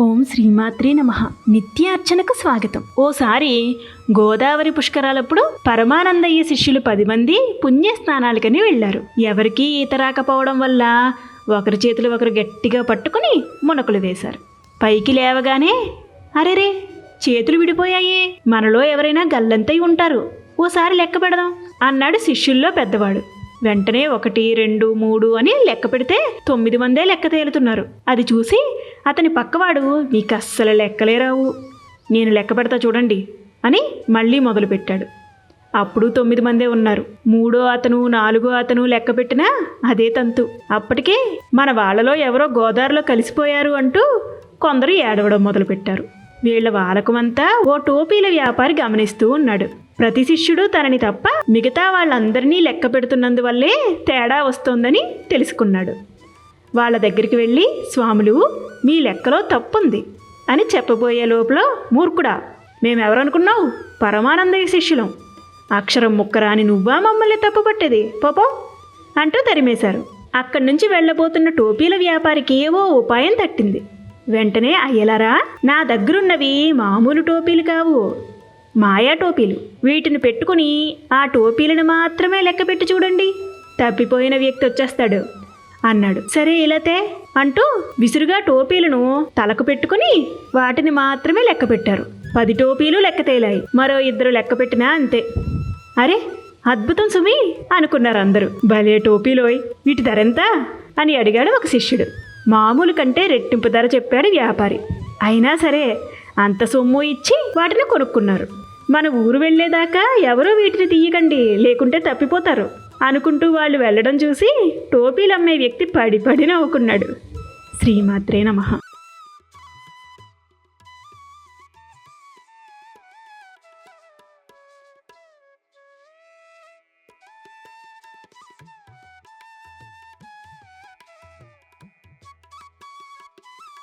ఓం శ్రీమాత్రి నమ. నిత్యార్చనకు స్వాగతం. ఓసారి గోదావరి పుష్కరాలప్పుడు పరమానందయ్య శిష్యులు పది మంది పుణ్యస్నానాలకని వెళ్ళారు. ఎవరికీ ఈత రాకపోవడం వల్ల ఒకరి చేతులు ఒకరు గట్టిగా పట్టుకుని మునకలు వేశారు. పైకి లేవగానే అరెరే చేతులు విడిపోయాయి. మనలో ఎవరైనా గల్లంతై ఉంటారు. ఓసారి లెక్క పెడదాం అన్నాడు శిష్యుల్లో పెద్దవాడు. వెంటనే ఒకటి రెండు మూడు అని లెక్క పెడితే తొమ్మిది మందే లెక్క తేలుతున్నారు. అది చూసి అతని పక్కవాడు మీకు అస్సలు లెక్కలేరావు నేను లెక్క పెడతా చూడండి అని మళ్ళీ మొదలుపెట్టాడు అప్పుడు తొమ్మిది మందే ఉన్నారు. మూడో అతను నాలుగో అతను లెక్క పెట్టినా అదే తంతు. అప్పటికే మన వాళ్ళలో ఎవరో గోదావరిలో కలిసిపోయారు అంటూ కొందరు ఏడవడం మొదలుపెట్టారు. వీళ్ళ వాలకమంతా ఓ టోపీల వ్యాపారి గమనిస్తూ ఉన్నాడు. ప్రతి శిష్యుడు తనని తప్ప మిగతా వాళ్ళందరినీ లెక్క పెడుతున్నందువల్లే తేడా వస్తోందని తెలుసుకున్నాడు. వాళ్ళ దగ్గరికి వెళ్ళి స్వాములు మీ లెక్కలో తప్పుంది అని చెప్పబోయే లోపల మూర్ఖుడా మేమెవరనుకున్నావు? పరమానందయ్య శిష్యులం. అక్షరం ముక్కరాని నువ్వా మమ్మల్ని తప్పుపట్టేది? పోపో అంటూ తరిమేశారు. అక్కడి నుంచి వెళ్ళబోతున్న టోపీల వ్యాపారికి ఏవో ఉపాయం తట్టింది. వెంటనే అయ్యలరా నా దగ్గరున్నవి మామూలు టోపీలు కావు మాయా టోపీలు. వీటిని పెట్టుకుని ఆ టోపీలను మాత్రమే లెక్కపెట్టి చూడండి. తప్పిపోయిన వ్యక్తి వచ్చేస్తాడు. అన్నాడు. సరే ఇలాతే అంటూ విసురుగా టోపీలను తలకు పెట్టుకుని వాటిని మాత్రమే లెక్క పెట్టారు. పది టోపీలు లెక్క తేలాయి. మరో ఇద్దరు లెక్క పెట్టినా అంతే. అరే అద్భుతం సుమి అనుకున్నారు అందరూ. భలే టోపీలోయ్ వీటి ధరెంత? అని అడిగాడు ఒక శిష్యుడు. మామూలు కంటే రెట్టింపు ధర చెప్పాడు వ్యాపారి. అయినా సరే అంత సొమ్ము ఇచ్చి వాటిని కొనుక్కున్నారు. మన ఊరు వెళ్ళేదాకా ఎవరూ వీటిని తీయకండి లేకుంటే తప్పిపోతారు అనుకుంటూ వాళ్ళు వెళ్ళడం చూసి టోపీలు అమ్మే వ్యక్తి పడి పడి నవ్వుకున్నాడు. శ్రీమాత్రే నమః.